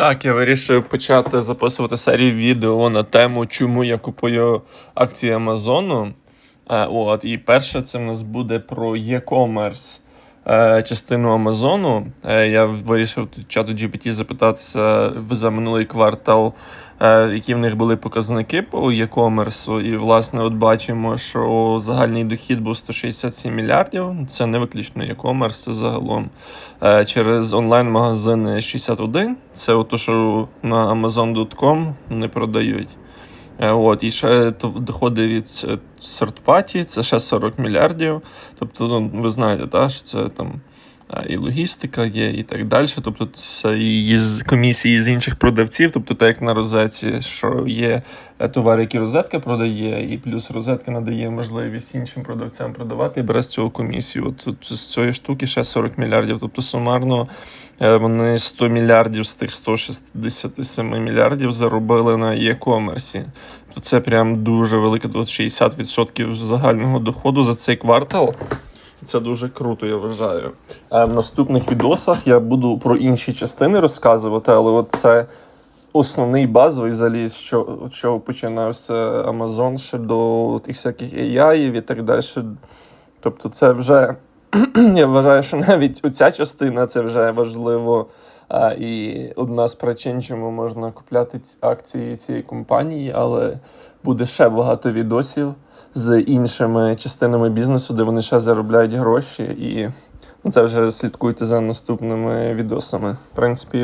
Так, я вирішив почати записувати серію відео на тему, чому я купую акції Амазону. Е, от, і перше, це в нас буде про e-commerce частину Амазону. Е, я вирішив тут чату GPT запитатися в- за минулий квартал, е, які в них були показники по e-commerce. І, власне, от бачимо, що загальний дохід був 167 мільярдів. Це не виключно e-commerce, це загалом. Е, через онлайн-магазини 61. Це от то, що на Amazon.com не продають. Е, От, і ще доходи від серт-паті, це ще 40 мільярдів. Тобто, ну, ви знаєте, та, що це там і логістика є, і так далі. Тобто, це і з комісії з інших продавців, тобто, так як на розетці, що є е, товари, які розетка продає, і плюс розетка надає можливість іншим продавцям продавати і бере з цього комісію. От тут з цієї штуки ще 40 мільярдів. Тобто сумарно е, вони 100 мільярдів з тих 167 мільярдів заробили на e-комерсі. Тобто це прям дуже велике, 60% загального доходу за цей квартал. Це дуже круто, я вважаю. Е, В наступних відосах я буду про інші частини розказувати, але от це основний базовий взагалі, що, чого починався Amazon ще до тих всяких AI і так далі. Тобто, це вже я вважаю, що навіть ця частина це вже важливо. А, і одна з причин, чому можна купляти ці акції цієї компанії, але буде ще багато відосів з іншими частинами бізнесу, де вони ще заробляють гроші. І ну, це вже слідкуйте за наступними відосами. В принципі,